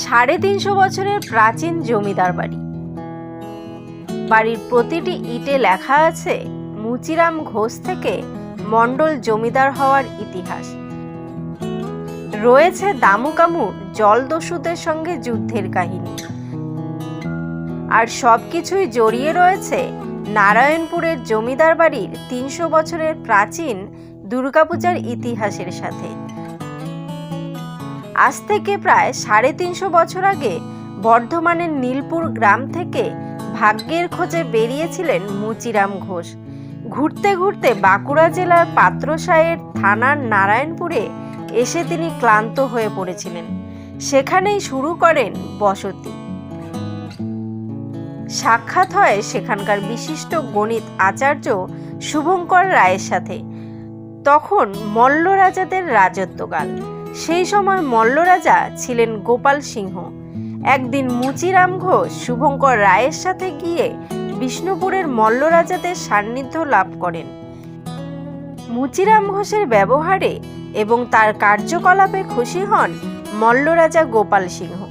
সাড়ে তিনশো বছরের প্রাচীন জমিদার বাড়ি। বাড়ির প্রতিটি ইটে লেখা আছে মুচিরাম ঘোষ থেকে মণ্ডল জমিদার হওয়ার ইতিহাস। রয়েছে দামুকামুর জলদস্যুদের সঙ্গে যুদ্ধের কাহিনী। আর সবকিছুই জড়িয়ে রয়েছে নারায়ণপুরের জমিদার বাড়ির তিনশো বছরের প্রাচীন দুর্গাপূজার ইতিহাসের সাথে। আজ থেকে প্রায় সাড়ে তিনশো বছর আগে বর্ধমানের নীলপুর গ্রাম থেকে ভাগ্যের খোঁজে বেরিয়েছিলেন মুচিরাম ঘোষ। ঘুরতে ঘুরতে বাঁকুড়া জেলার পাত্রসায়ের থানার নারায়ণপুরে এসে তিনি ক্লান্ত হয়ে পড়েছিলেন। সেখানেই শুরু করেন বসতি। সাক্ষাৎ হয় সেখানকার বিশিষ্ট গণিত আচার্য শুভঙ্কর রায়ের সাথে। তখন মল্ল রাজাদের রাজত্বকাল। সেই সময় মল্ল রাজা ছিলেন গোপাল সিংহ। একদিন মুচিরাম ঘোষ শুভঙ্কর রায়ের সাথে গিয়ে বিষ্ণুপুরের মল্ল রাজাদের সান্নিধ্য লাভ করেন। মুচিরাম ঘোষের ব্যবহারে এবং তার কার্যকলাপে খুশি হন মল্ল রাজা গোপাল সিংহ।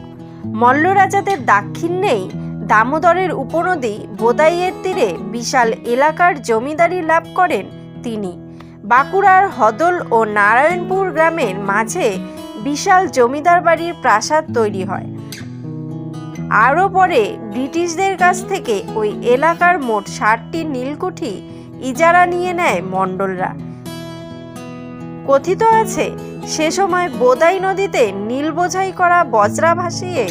মল্ল রাজাদের দাক্ষিণ্যেই দামোদরের উপনদী বোদাইয়ের তীরে বিশাল এলাকার জমিদারি লাভ করেন তিনি। বাঁকুড়ার হদল ও নারায়ণপুর গ্রামের মাঝে বিশাল জমিদার বাড়ির প্রাসাদ তৈরি হয়। আরও পরে ব্রিটিশদের কাছ থেকে ওই এলাকার মোট ষাটটি নীলকুঠি ইজারা নিয়ে নেয় মণ্ডলরা। কথিত আছে, সে সময় বোদাই নদীতে নীল বোঝাই করা বজরা ভাসিয়ে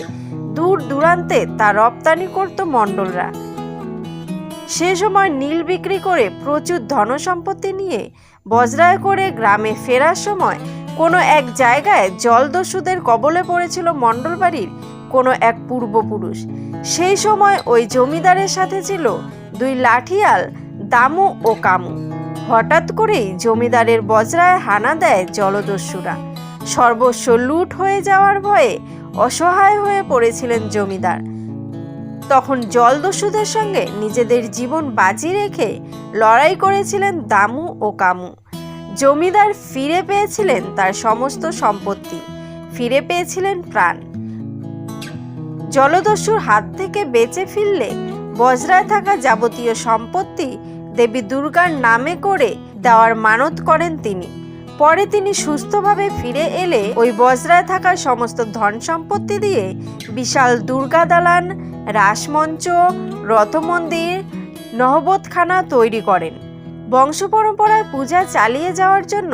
দূর দূরান্তে তা রপ্তানি করত মণ্ডলরা। সে সময় নীল বিক্রি করে প্রচুর ধনসম্পত্তি নিয়ে বজরায় করে গ্রামে ফেরার সময় কোনো এক জায়গায় জলদস্যুদের কবলে পড়েছিল মণ্ডল বাড়ির কোনো এক পূর্বপুরুষ। সেই সময় ওই জমিদারের সাথে ছিল দুই লাঠিয়াল দামু ও কামু। হঠাৎ করেই জমিদারের বজরায় হানা দেয় জলদস্যুরা। সর্বস্ব লুট হয়ে যাওয়ার ভয়ে অসহায় হয়ে পড়েছিলেন জমিদার। তখন জলদস্যুদের সঙ্গে নিজেদের জীবন বাজি রেখে লড়াই করেছিলেন দামু ও কামু। জমিদার ফিরে পেয়েছিলেন তার সমস্ত সম্পত্তি। ফিরে পেয়েছিলেন প্রাণ। জলদস্যুর হাত থেকে বেঁচে ফিরলে বজরায় থাকা যাবতীয় সম্পত্তি দেবী দুর্গার নামে করে দেওয়ার মানত করেন তিনি। পরে তিনি সুস্থভাবে ফিরে এলে ওই বজরায় থাকা সমস্ত ধন সম্পত্তি দিয়ে বিশাল দুর্গা দালান রাসমঞ্চ, রথমন্দির, নহবতখানা তৈরি করেন। বংশ পরম্পরায় পূজা চালিয়ে যাওয়ার জন্য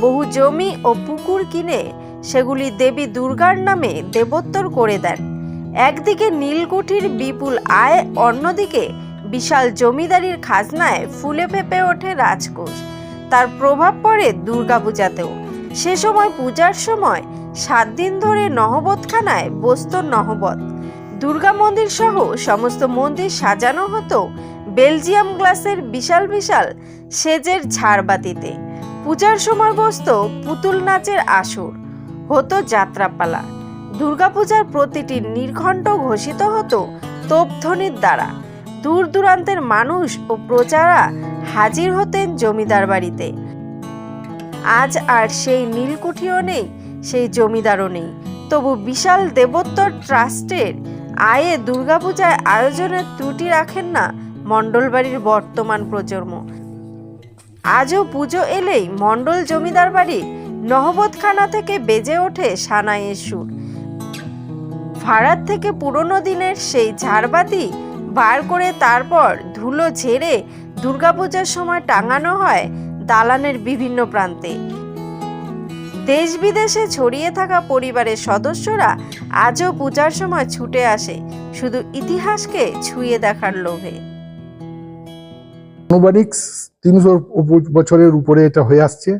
বহু জমি ও পুকুর কিনে সেগুলি দেবী দুর্গার নামে দেবোত্তর করে দেন। একদিকে নীলকুঠির বিপুল আয়, অন্যদিকে বিশাল জমিদারির খাজনায় ফুলে ফেপে ওঠে রাজকোষ। তার প্রভাব পড়ে দুর্গাপূজাতেও। সে সময় পূজার সময় সাত দিন ধরে নহবতখানায় বসত নহবত। দুর্গা মন্দির সহ সমস্ত মন্দির সাজানো হতো বেলজিয়াম গ্লাসের বিশাল বিশাল সেজের ঝাড়বাতিতে। পূজার সময় বসত পুতুল নাচের আসর। হতো যাত্রাপালা। দুর্গাপূজার প্রতিটি নির্ঘণ্ট ঘোষিত হতো তোপধ্বনির দ্বারা। দূর দূরান্তের মানুষ ও প্রজারা হাজির হতেন জমিদার বাড়িতে। আজ আর সেই নীলকুঠিও নেই, সেই জমিদারও নেই। তবু বিশাল দেবোত্তর ট্রাস্টের আয়ে দুর্গাপূজায় আয়োজনের ত্রুটি রাখেন না মণ্ডল বাড়ির বর্তমান প্রজন্ম। আজও পুজো এলেই মণ্ডল জমিদার বাড়ি নহবতখানা থেকে বেজে ওঠে সানাইয়ের সুর। ভাড়ার থেকে পুরনো দিনের সেই ঝাড়বাতি বার করে তারপর ধুলো ঝেড়ে দুর্গাপূজার সময় টাঙানো হয় দালানের বিভিন্ন প্রান্তে। দেশ বিদেশে ছড়িয়ে থাকা পরিবারের সদস্যরা আজও পূজার সময় ছুটে আসে, শুধু ইতিহাসকে ছুঁয়ে দেখার লোভে। আনুমানিক তিনশো বছরের উপরে এটা হয়ে আসছে।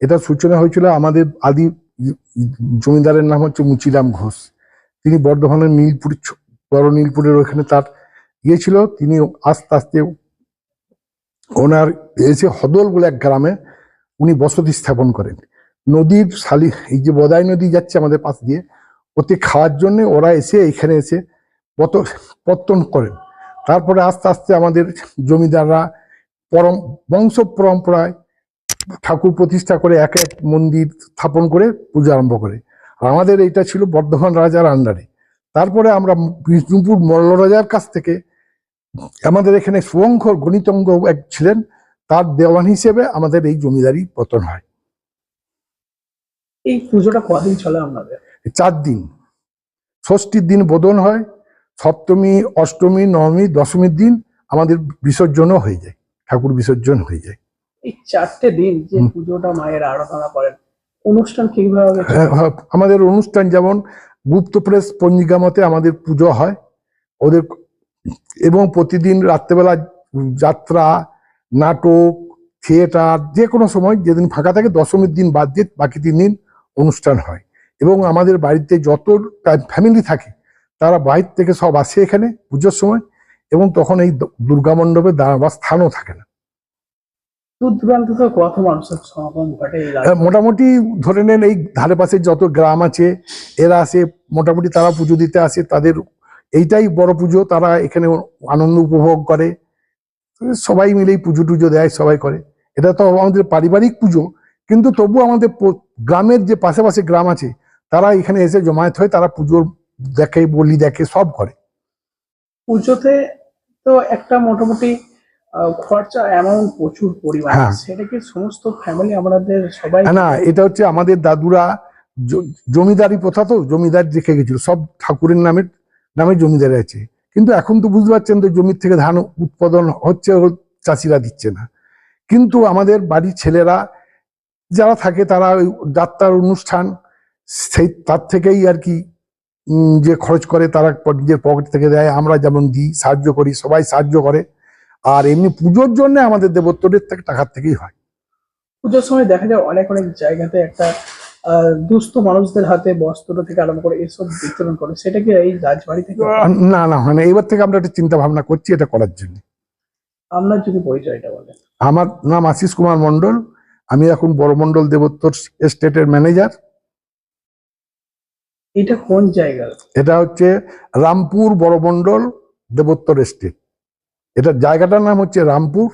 এটা সূচনা হয়েছিল আমাদের আদি জমিদারের নাম হচ্ছে মুচিরাম ঘোষ। তিনি বর্ধমানের নীলপুর বড় নীলপুরের ওখানে তার ইয়ে ছিল, তিনি আস্তে আস্তে ওনার এসে হদল বলে এক গ্রামে উনি বসতি স্থাপন করেন। নদীর শালি, এই যে বদাই নদী যাচ্ছে আমাদের পাশ দিয়ে, ওতে খাওয়ার জন্য ওরা এসে এখানে এসে পত, পত্তন করেন। তারপরে আস্তে আস্তে আমাদের জমিদাররা পরম, বংশ পরম্পরায় ঠাকুর প্রতিষ্ঠা করে এক এক মন্দির স্থাপন করে পূজা আরম্ভ করে। আর আমাদের এইটা ছিল বর্ধমান রাজার আন্ডারে। তারপরে আমরা বিষ্ণুপুর মল্ল রাজার কাছ থেকে আমাদের এখানে সুবংশর গণিতঙ্গ এক ছিলেন, তার দেওয়ান হিসেবে আমাদের এই জমিদারি পতন হয়। এই পুজোটা কদিন চলে আপনাদের? চার দিন। ষষ্ঠীর দিন বোধন হয় সপ্তমী অষ্টমী নবমী দশমীর দিন আমাদের বিসর্জনও হয়ে যায় ঠাকুর বিসর্জন হয়ে যায়। এই চারটে দিন যে পুজোটা মায়ের আরাধনা করেন অনুষ্ঠান কীভাবে? হ্যাঁ, হ্যাঁ, আমাদের অনুষ্ঠান যেমন গুপ্ত প্রেস পঞ্জিকা মতে আমাদের পুজো হয় ওদের এবং প্রতিদিন রাত্রেবেলা যাত্রা নাটক থিয়েটার যে কোনো সময় যেদিন ফাঁকা থাকে দশমীর দিন বাদ দিয়ে বাকি তিন দিন অনুষ্ঠান হয়। এবং আমাদের বাড়িতে যত ফ্যামিলি থাকে তারা বাইরে থেকে সব আসে এখানে পুজোর সময় এবং তখন এই দুর্গা মণ্ডপে দাঁড়াবার স্থানও থাকে না। আহ, মোটামুটি ধরে নেন এই ধারে পাশে যত গ্রাম আছে এরা আসে মোটামুটি তারা পুজো দিতে আসে তাদের এইটাই বড় পুজো তারা এখানে আনন্দ উপভোগ করে। সবাই মিলেই পুজো টুজো দেয় সবাই করে। এটা তো আমাদের পারিবারিক পুজো কিন্তু তবু আমাদের গ্রামের যে পাশে পাশে গ্রাম আছে তারা এখানে এসে জমায়েত হয় তারা পুজোর দেখে বলি দেখে সব করে। পুজোতে তো একটা মোটামুটি খরচা অ্যামাউন্ট প্রচুর পরিমাণ। হ্যাঁ। সেটা কি সমস্ত ফ্যামিলি আমাদের সবাই? না এটা হচ্ছে আমাদের দাদুরা জমিদারি প্রথা তো জমিদার গেছিল। সব ঠাকুরের নামে নামে জমিদারি আছে। কিন্তু এখন তো বুঝতে পারছেন তো জমির থেকে ধান উৎপাদন হচ্ছে চাষিরা দিচ্ছে না। কিন্তু আমাদের বাড়ির ছেলেরা যারা থাকে তারা ওই যাত্রার অনুষ্ঠান সেই তার থেকেই আর কি যে খরচ করে তারা নিজের পকেট থেকে দেয়। আমরা যেমন দিই সাহায্য করি সবাই সাহায্য করে। আর এমনি পুজোর জন্য আমাদের দেবত্বদের থেকে টাকার থেকেই হয়। পুজোর সময় দেখা যায় অনেক অনেক জায়গাতে একটা দুস্থ মানুষদের হাতে বস্ত্র থেকে আরম্ভ করে এসব বিতরণ করে। সেটা কি এই রাজবাড়ি থেকে না না হয় না। এবার থেকে আমরা একটা চিন্তা ভাবনা করছি এটা করার জন্য। আপনার যদি পরিচয়টা বলেন। আমার নাম আশিস কুমার মন্ডল আমি এখন বড়মন্ডল দেবোত্তর স্টেটের ম্যানেজার। এটা কোন জায়গা? এটা হচ্ছে রামপুর বড়মন্ডল দেবোত্তর এস্টেট। এটা জায়গাটার নাম হচ্ছে রামপুর।